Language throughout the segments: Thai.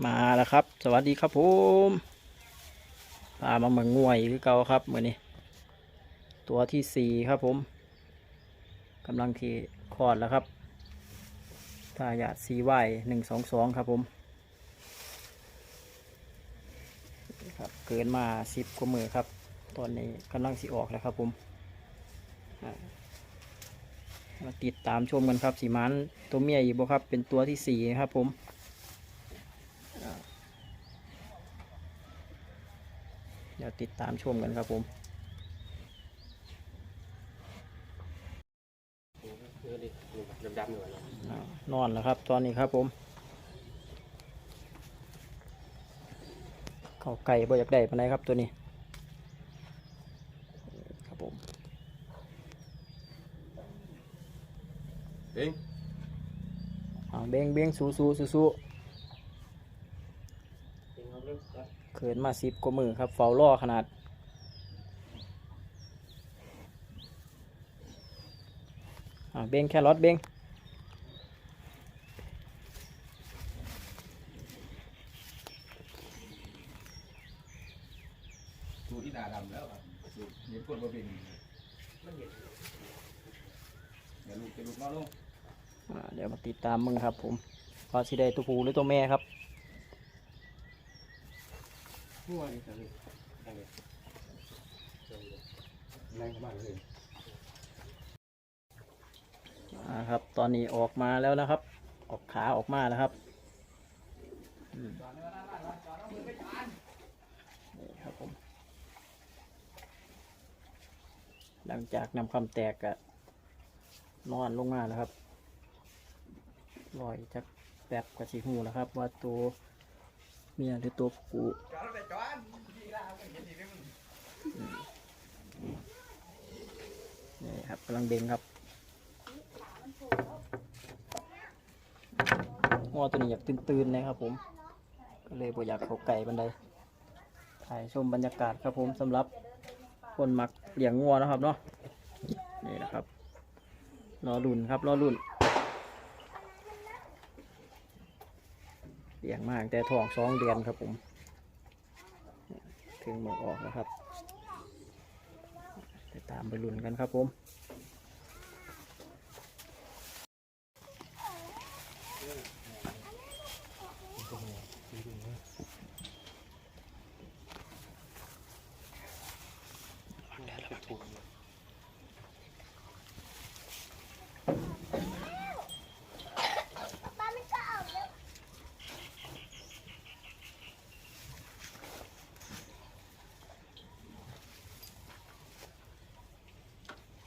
มาแล้วครับ สวัสดีครับผมพามาเหมืองงวยคือเก่าครับเหมือนนี้ ตัวที่สี่ครับผมกำลังขี่คลอดแล้วครับทายาทซีไวหนึ่งสองสองครับผมครับเกินมาสิบกว่ามือครับ ตอนนี้กำลังสีออกแล้วครับผมมาติดตามชมกันครับสีมันตัวเมียอีกบ่ครับ เป็นตัวที่สี่ครับผม เดี๋ยวติดตามชมกันครับผมดำๆอยู่นะอ่านอนแล้วครับ ตอนนี้ครับผมเข้าไก่บ่อยากได้ปานใดครับตัวนี้ ครับผมเองอ่าเบงเบงสู้สู้สู้สู้ เองเอาเรื่องครับเขินมาสิบกว่ามือครับเฝ้าล่อขนาดอ่าเบงแครอทเบงสูที่ดาดำแล้วครับสูเห็นคนบ่เป็นเดี๋ยวลูกจะลูกน้อยลงอ่าเดี๋ยวมาติดตามมึงครับผมว่าสิได้ตัวผู้หรือตัวแม่ครับ หัวนี่สิได้เลยแรงเข้ามาเลยครับ ตอนนี้ออกมาแล้วนะครับ ออกขาออกมาแล้วครับนี่ครับผม หลังจากนำคำแตกกะนอนลงมาแล้วครับลอยจากแป๊บกระชีหูแล้วครับ ว่าตัว เมียหรือตัวผู้นี่ครับกำลังเบ่งครับงัวตัวนี้อยากตื่นๆนะครับผม ก็เลยบ่อยากเขาไก่บันไดถ่ายชมบรรยากาศครับผมสำหรับคนมักเลี้ยงงัวนะครับเนาะนี่นะครับรอรุ่นครับรอรุ่น เลี้ยงมากแต่ท้องสองเดือนครับผม ถึงหมดออกแล้วครับไปตามไปลุ้นกันครับผม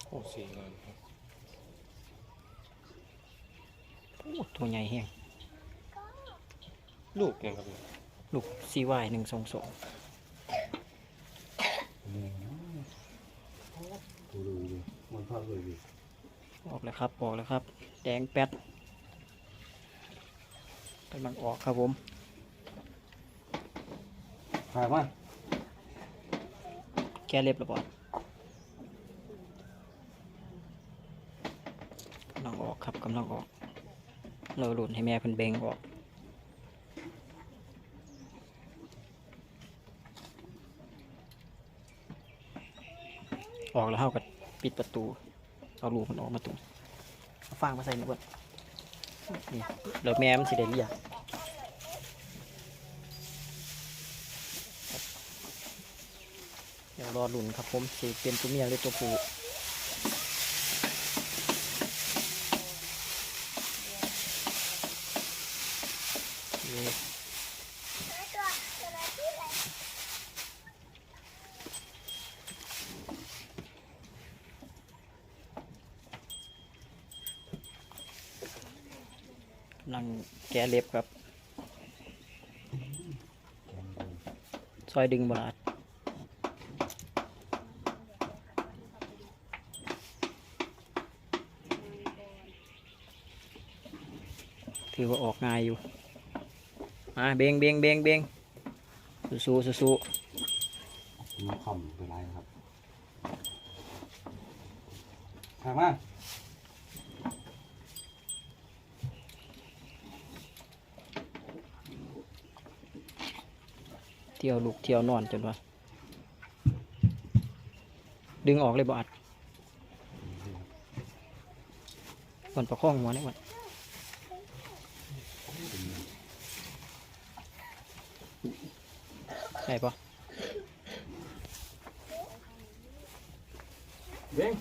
โอ้ สีงามโอ้ตัวใหญ่แห้งลูกเนี่ยครับเนี่ยลูกซีวายหนึ่งสองสองดูดูดูมันพาเลยดิออกแล้วครับออกแล้วครับ แดงแป๊ดกำลังออกครับผมถ่ายมาแก้เล็บระบอดำลังออกครับกำลังออก เราหลุดให้แม่เพิ่นเบงออกออกแล้วเฮาก็ปิดประตู เอาลูกมันออกมาตรงฟางมาใส่นี่เบ่นี่แล้วแม่มันสิได้เรียกเดี๋ยวรอหลุนครับผมสิเป็นตัวเมียหรือตัวผู้นี่ กำลังแกะเล็บครับ ซอยดึงบลาดถือว่าออกง่ายอยู่ มาเบงเบงเบงเบงสู้สู้สู้มาคำเป็นไรครับถายมา ที่ยวลูกเที่ยวนอนจนว่า ดึงออกเลยบอดมันประคองหัวนี่มันใช่ปะเบ้ง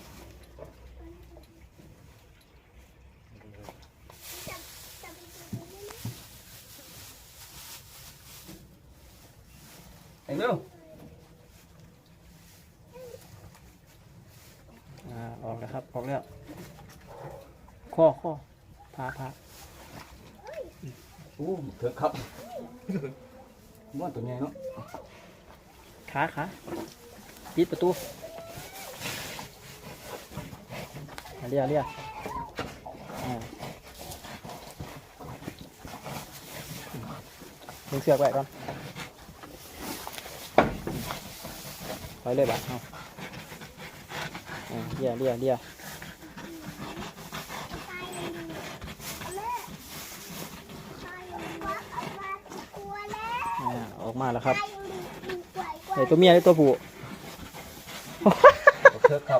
เอ็งเร็วอ่าออกแล้วครับ ออกแล้ว ข้อข้อพาพาอู้เถอะครับม้วนตัวใหญ่เนาะขาขาปิดประตูเอาเรียกเรียกอ่าดึงเสือกไว้ก่อน ไปเลยบ้าเอาอ่าเรียกเรียกเรียกอ่าออกมาแล้วครับไอตัวเมียไอตัวผู้เถอะครับ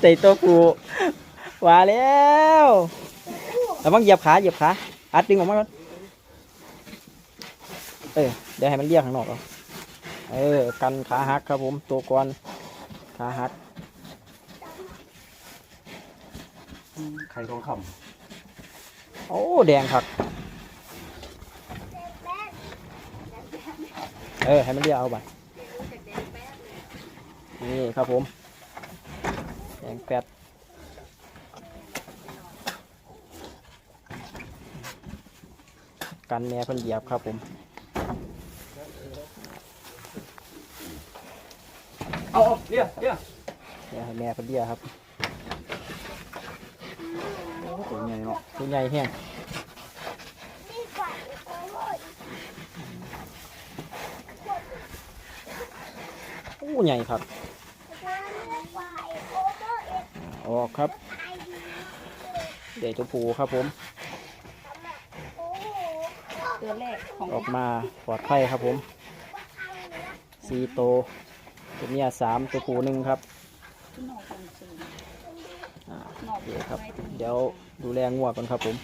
ใส่ตัวผูว่าแล้วแล้วมังเหยียบขาเหยียบขาอัดดึงออกมาก่อนเออเดี๋ยวให้มันเรียกข้างนอกเอา เออ กันขาหักครับผม ตัวกวนขาหัก ไข่ทองคโอ้ แดงครับ เออ ให้มันเรียกเอาไปนี่ครับผม แดงแปดกันแม่เพิ่นเหยียบครับผม เอาเอาเดี๋ยวเดี๋ยวเดี๋ยวให้แม่เพิ่นเรียกครับโอ้ตัวใหญ่เนาะตัวใหญ่แห้งโอ้ใหญ่ครับออกครับเดี๋ยวตัวผูครับผมตัวแรกของออกมาปลอดภัยครับผมสีโตว ตัวเมียสามตัวผูหนึ่งครับเดี๋ยวครับ เดี๋ยวดูแลงัวก่อนครับผม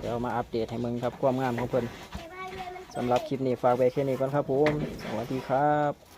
เดี๋ยวมาอัปเดตให้มึงครับความงามของเพิ่นสำหรับคลิปนี้ฝากไว้แค่นี้ก่อนครับผม สวัสดีครับ